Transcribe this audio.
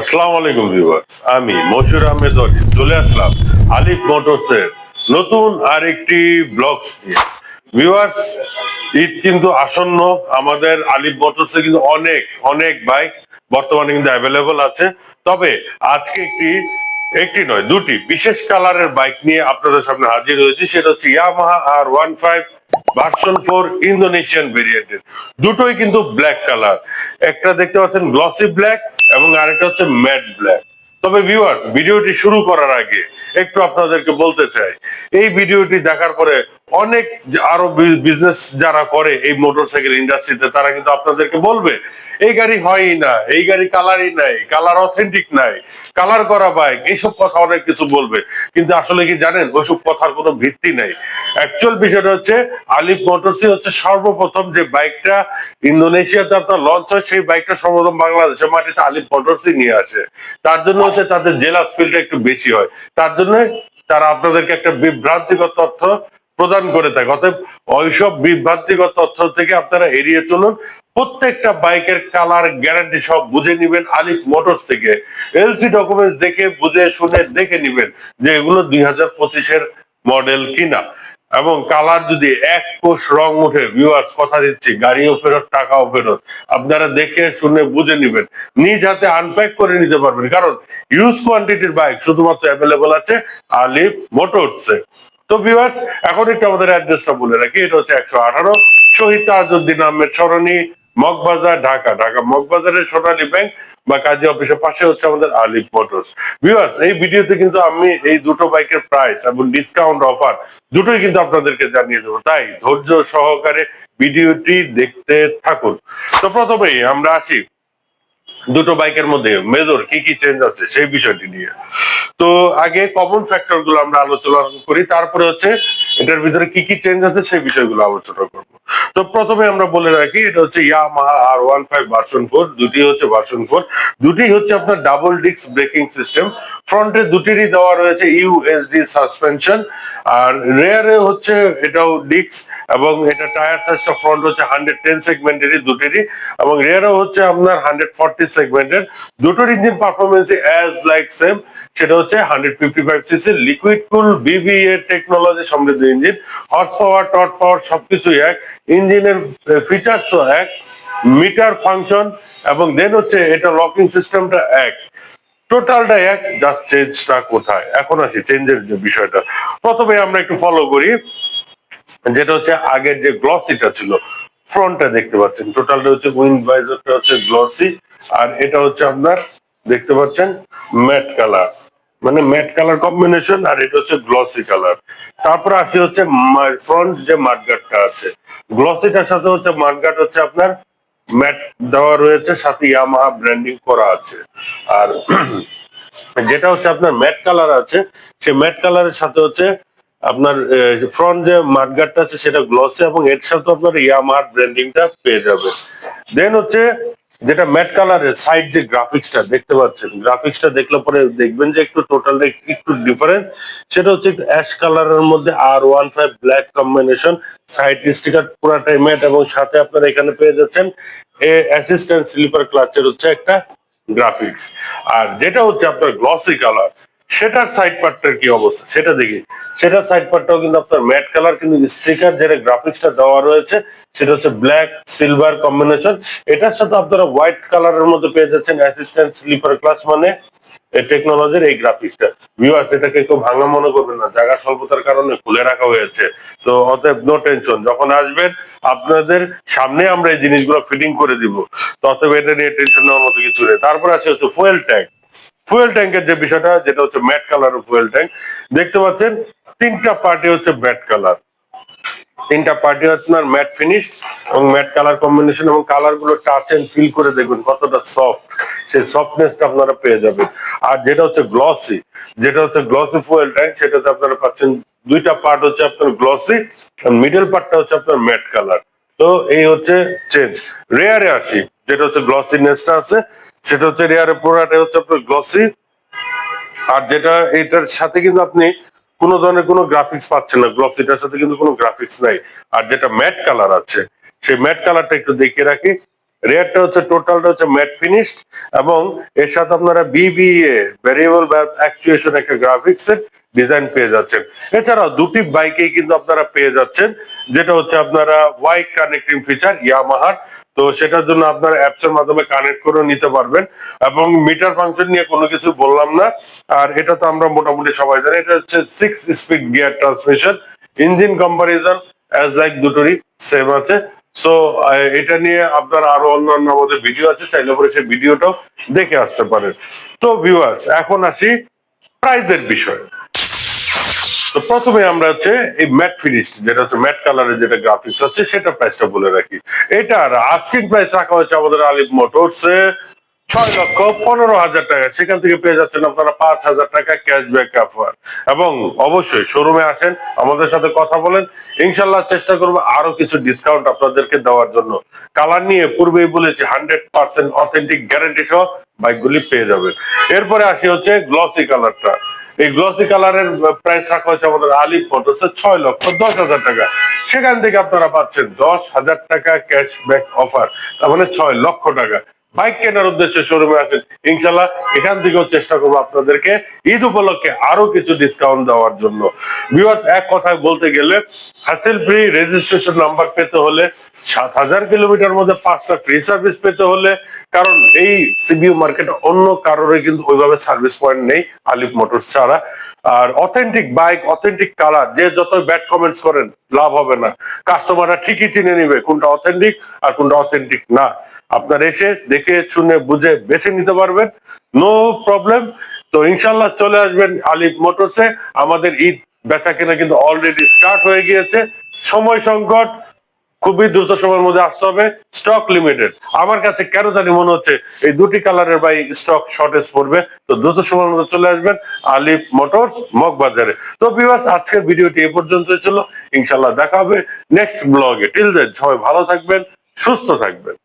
আসসালামু আলাইকুম ভিউয়ার্স, আমি মশুর আহমেদ অজিত। চলে আসলাম আলিফ মোটরসের নতুন আরেকটি ব্লগ নিয়ে। ভিউয়ার্স, ঈদ কিন্তু আসন্ন। আমাদের আলিফ মোটরসে কিন্তু অনেক অনেক বাইক বর্তমানে কিন্তু অ্যাভেলেবল আছে। তবে আজকে একটি একটি নয়, দুটি বিশেষ কালারের বাইক নিয়ে আপনাদের সামনে হাজির হয়েছি। সেটা হচ্ছে Yamaha R one five version four Indonesian ভেরিয়েন্টের দুটোই কিন্তু ব্ল্যাক কালার একটা দেখতে পাচ্ছেন গ্লসি ব্ল্যাক এবং আরেকটা হচ্ছে ম্যাট ব্ল্যাক। তবে ভিউয়ার্স ভিডিওটি শুরু করার আগে একটু আপনাদেরকে বলতে চাই, এই ভিডিওটি দেখার পরে অনেক আরও বিজনেস যারা করে এই মোটরসাইকেল ইন্ডাস্ট্রিতে তারা কিন্তু আপনাদেরকে বলবে, এই গাড়ি হয়ই না, এই গাড়ি কালারই নাই কালার অথেন্টিক নাই কালার করা বাইক এইসব কথা অনেক কিছু বলবে। কিন্তু আসলে কি জানেন, ওইসব কথার কোনো ভিত্তি নাই। অ্যাকচুয়াল বিষয়টা হচ্ছে, আলিফ মোটরসই হচ্ছে সর্বপ্রথম যে বাইকটা ইন্দোনেশিয়াতে আপনার লঞ্চ হয়, সেই বাইকটা সর্বপ্রথম বাংলাদেশের মাটিতে আলিফ মোটরসই নিয়ে আসে। তার জন্য হচ্ছে তাদের জেলাস ফিলটা একটু বেশি হয়। তার জন্য তারা আপনাদেরকে একটা বিভ্রান্তিকর তথ্য প্রদান করে থাকে। অতএব ওইসব বিভ্রান্তিকর তথ্য থেকে আপনারা এড়িয়ে চলুন। প্রত্যেকটা বাইকের কালার গ্যারান্টি সব বুঝে নিবেন আলিফ মোটরস থেকে। এলসি ডকুমেন্টস দেখে, বুঝে, শুনে, দেখে নিবেন যে এগুলো দুই হাজার পঁচিশের মডেল কিনা। এবং কালার যদি এক কোষ রং উঠে ভিউয়ার্স কথা দিচ্ছি, গাড়িও ফেরত, টাকাও ফেরত। আপনারা দেখে, শুনে, বুঝে নিবেন। নিজ হাতে আনপ্যাক করে নিতে পারবেন। কারণ ইউজ কোয়ান্টিটির বাইক শুধুমাত্র অ্যাভেলেবল আছে আলিফ মোটরসে তো ভিউয়ার্স এখন একটু আমাদের অ্যাড্রেসটা বলে রাখি। এটা হচ্ছে একশো আঠারো, শহীদ তাজউদ্দিন আহমেদ সরণি মগবাজার, ঢাকা। ঢাকা মগবাজারের সোনালী ব্যাংক বা কাজী অফিসের পাশে হচ্ছে আমাদের আলিফ মোটরস। ভিউয়ার্স এই ভিডিওতে কিন্তু আমি এই দুটো বাইকের প্রাইস এবং ডিসকাউন্ট অফার দুটোই কিন্তু আপনাদেরকে জানিয়ে দেবো। তাই ধৈর্য সহকারে ভিডিওটি দেখতে থাকুন। তো প্রথমেই আমরা আসি দুটো বাইকের মধ্যে। মেজর কি কি চেঞ্জ আছে সেই বিষয়টি নিয়ে। তো আগে কমন ফ্যাক্টরগুলো আমরা আলোচনা করি, তারপরে হচ্ছে এটার ভিতরে কি কি চেঞ্জ আছে সেই বিষয়গুলো আলোচনা করব। তো প্রথমে আমরা বলে রাখি, এটা হচ্ছে Yamaha R one five version four দুটি হচ্ছে ভার্সন ফোর দুটি হচ্ছে আপনার ডাবল ডিস্ক ব্রেকিং সিস্টেম ফ্রন্টে দুটিরই দেওয়া রয়েছে ইউএসডি সাসপেনশন আর রেয়ারে হচ্ছে এটাও ডিস্ক এবং এটা টায়ার সাইজটা ফ্রন্ট হচ্ছে হান্ড্রেড টেন সেগমেন্টেরই দুটিরই, এবং রেয়ারও হচ্ছে আপনার হান্ড্রেড ফর্টি সেগমেন্টের দুটোর engine performance as like same সেটা হচ্ছে hundred fifty five CC liquid cool VVA technology সমৃদ্ধ ইঞ্জিন হর্স পাওয়ার টট পাওয়ার সবকিছুই এক। ইঞ্জিনের ফিচার্সও এক মিটার ফাংশন এবং দেন হচ্ছে এটা লকিং সিস্টেমটা এক। টোটালটা এক জাস্ট চেঞ্জটা কোথায়? এখন আসি চেঞ্জের যে বিষয়টা। প্রথমে আমরা একটু ফলো করি, যেটা হচ্ছে আগের যে গ্লসিটা ছিল ফ্রন্টটা দেখতে পাচ্ছেন। টোটালটা হচ্ছে উইন্ড ভাইজারটা হচ্ছে গ্লসি আর এটা হচ্ছে আপনার, দেখতে পাচ্ছেন ম্যাট কালার মানে ম্যাট কালার কম্বিনেশন আর এটা হচ্ছে গ্লসি কালার তারপর আসি হচ্ছে ফ্রন্ট যে মাঠগাটটা আছে। গ্লসিটার সাথে হচ্ছে মাঠগাট হচ্ছে আপনার ম্যাট দেওয়া রয়েছে, সাথে ইয়ামাহা ব্র্যান্ডিং করা আছে। আর যেটা হচ্ছে আপনার ম্যাট কালার আছে, সেই ম্যাট কালারের সাথে হচ্ছে আপনার ফ্রন্ট যে মাঠগাটটা আছে, সেটা গ্লসি এবং এর সাথে আপনার ইয়ামাহার ব্র্যান্ডিংটা পেয়ে যাবে। দেন হচ্ছে যেটা ম্যাট কালারের সাইড যে গ্রাফিক্সটা দেখতে পাচ্ছেন গ্রাফিক্সটা দেখলে পরে দেখবেন যে একটু টোটালটা একটু ডিফারেন্ট সেটা হচ্ছে একটু অ্যাশ কালারের মধ্যে R one five black combination side sticker পুরাটাই ম্যাট এবং সাথে আপনারা এখানে পেয়ে যাচ্ছেন এ অ্যাসিস্ট্যান্ট স্লিপার ক্লাচের হচ্ছে একটা গ্রাফিক্স আর যেটা হচ্ছে আপনার গ্লসি কালার সেটার সাইড পার্টটার কি অবস্থা? সেটা দেখি। সেটার সাইড পার্টটাও কিন্তু আপনার ম্যাট কালার কিন্তু স্টিকার যেটা গ্রাফিক্সটা দেওয়া রয়েছে, সেটা হচ্ছে ব্ল্যাক সিলভার কম্বিনেশন এটার সাথে আপনারা হোয়াইট কালারের মধ্যে পেয়ে যাচ্ছেন অ্যাসিস্ট্যান্ট স্লিপার ক্লাস মানে টেকনোলজির এই গ্রাফিক্সটা ভিউয়ার্স এটাকে কেউ ভাঙা মনে করবেন না। জায়গা স্বল্পতার কারণে খুলে রাখা হয়েছে। তো অতএব নো টেনশন যখন আসবেন, আপনাদের সামনে আমরা এই জিনিসগুলো ফিটিং করে দিব। তো অতএব এটা নিয়ে টেনশন নেওয়ার মতো কিছু নেই। তারপর আসে হচ্ছে ফুয়েল ট্যাঙ্ক ফুয়েল ট্যাঙ্কের যে বিষয়টা, যেটা হচ্ছে ম্যাট কালারের ফুয়েল ট্যাঙ্ক দেখতে পাচ্ছেন, তিনটা পার্টি হচ্ছে ম্যাট কালার তিনটা পার্টি আপনার ম্যাট ফিনিশ এবং ম্যাট কালার কম্বিনেশন এবং কালারগুলো টাচ এন্ড ফিল করে দেখবেন কতটা সফট সেই সফটনেসটা আপনারা পেয়ে যাবেন। আর যেটা হচ্ছে গ্লসি যেটা হচ্ছে গ্লসি ফুয়েল ট্যাঙ্ক সেটাতে আপনারা পাচ্ছেন দুইটা পার্ট হচ্ছে আপনার গ্লসি মিডল পার্টটা হচ্ছে আপনার ম্যাট কালার তো এই হচ্ছে চেঞ্জ রেয়ারে আসি। যেটা হচ্ছে গ্লসিনেসটা আছে, সেটা হচ্ছে রেয়ারে পুরাটা হচ্ছে আপনার গ্লসি আর যেটা এটার সাথে কিন্তু আপনি কোনো ধরনের কোনো গ্রাফিক্স পাচ্ছেন না গ্লসিটার সাথে কিন্তু কোনো গ্রাফিক্স নাই। আর যেটা ম্যাট কালার আছে, সেই ম্যাট কালারটা একটু দেখিয়ে রাখি। রেয়ারটা হচ্ছে টোটালটা হচ্ছে ম্যাট ফিনিশড এবং এর সাথে আপনারা বিবিএ ভেরিয়েবল অ্যাকচুয়েশন একটা গ্রাফিক্স এর ডিজাইন পেয়ে যাচ্ছেন। এছাড়াও দুটি বাইকেই কিন্তু আপনারা পেয়ে যাচ্ছেন, যেটা হচ্ছে আপনারা ওয়াই কানেক্টিং ফিচার ইয়ামাহার তো সেটার জন্য আপনারা অ্যাপস এর মাধ্যমে কানেক্ট করে নিতে পারবেন। এবং মিটার ফাংশন নিয়ে কোনো কিছু বললাম না। আর এটা তো আমরা মোটামুটি সবাই জানি, এটা হচ্ছে six speed gear transmission engine comparison as like দুটোরই সেম আছে। সো এটা নিয়ে আপনার আরও অন্যান্য আমাদের ভিডিও আছে, চাইলে পরে সেই ভিডিওটাও দেখে আসতে পারেন। তো ভিউয়ার্স এখন আসি প্রাইজের বিষয়। তো প্রথমে আমরা হচ্ছে এই ম্যাট ফিনিশ যেটা হচ্ছে ম্যাট কালারের যেটা গ্রাফিক্স আছে সেটা প্রাইসটা বলে রাখি। এটার আস্কিং প্রাইস রাখা হয়েছে আমাদের আলিফ মোটরস ছয় লক্ষ পনেরো হাজার টাকা। সেখান থেকে পেয়ে যাচ্ছেন আপনারা পাঁচ হাজার টাকা ক্যাশব্যাক অফার এবং অবশ্যই শোরুমে আসেন, আমাদের সাথে কথা বলেন। ইনশাল্লাহ চেষ্টা করব আরও কিছু ডিসকাউন্ট আপনাদেরকে দেওয়ার জন্য। কালার নিয়ে পূর্বেই বলেছি হান্ড্রেড পার্সেন্ট অথেন্টিক গ্যারান্টি সহ, বাইকগুলি পেয়ে যাবেন। এরপরে আসি হচ্ছে গ্লসি কালারটা এই গ্লসি কালারের প্রাইস রাখা হয়েছে আমাদের আলিফ মোটরস ছয় লক্ষ দশ হাজার টাকা। সেখান থেকে আপনারা পাচ্ছেন দশ হাজার টাকা ক্যাশব্যাক অফার তার মানে ছয় লক্ষ টাকা। বাইক কেনার উদ্দেশ্যে শোরুমে আছেন ইনশাল্লাহ এখান থেকেও চেষ্টা করব আপনাদেরকে ঈদ উপলক্ষে আরও কিছু ডিসকাউন্ট দেওয়ার জন্য। ভিউয়ার্স এক কথায় বলতে গেলে হাসিল ফ্রি রেজিস্ট্রেশন নাম্বার পেতে হলে সাত হাজার কিলোমিটার মধ্যে পাঁচটা ফ্রি সার্ভিস পেতে হলে, কারণ এই সিবিউ মার্কেট অন্য কারোরই কিন্তু ওইভাবে সার্ভিস পয়েন্ট নেই আলিফ মোটরস ছাড়া। আর অথেন্টিক বাইক অথেন্টিক কালার যে যত ব্যাড কমেন্টস করেন, লাভ হবে না। কাস্টমাররা ঠিকই চিনে নিবে কোনটা অথেন্টিক আর কোনটা অথেন্টিক না। আপনার এসে দেখে, শুনে, বুঝে বেছে নিতে পারবেন। নো প্রবলেম তো ইনশাল্লাহ চলে আসবেন আলিফ মোটরসে আমাদের ঈদ বেচা কেনা কিন্তু অলরেডি স্টার্ট হয়ে গিয়েছে। সময় সংকট, খুবই দ্রুত সময়ের মধ্যে আসতে হবে। স্টক লিমিটেড আমার কাছে কেন জানি মনে হচ্ছে, এই দুটি কালারের বাই স্টক শর্টেজ পড়বে। তো দ্রুত সময়ের মধ্যে চলে আসবেন আলিফ মোটরস, মগবাজারে। তো বিভাস আজকের ভিডিওটি এ পর্যন্ত ছিল। ইনশাল্লাহ দেখা হবে নেক্সট ব্লগে টিল দেন সবাই ভালো থাকবেন, সুস্থ থাকবেন।